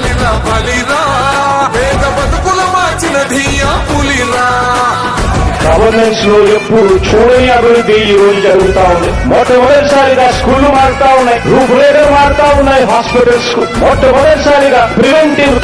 బలి బలిరా పేద బతుకుల మార్చిన ధీయా పులిరా. గవర్నెన్స్లో ఎప్పుడు చూడని అభివృద్ధి ఈ రోజు జరుగుతా ఉంది. మొట్టమొదటిసారిగా స్కూళ్ళు మారుతా ఉన్నాయి. రూపురేఖలు మారుతా ఉన్నాయి హాస్పిటల్స్కు మొట్టమొదటిసారిగా ప్రివెంటివ్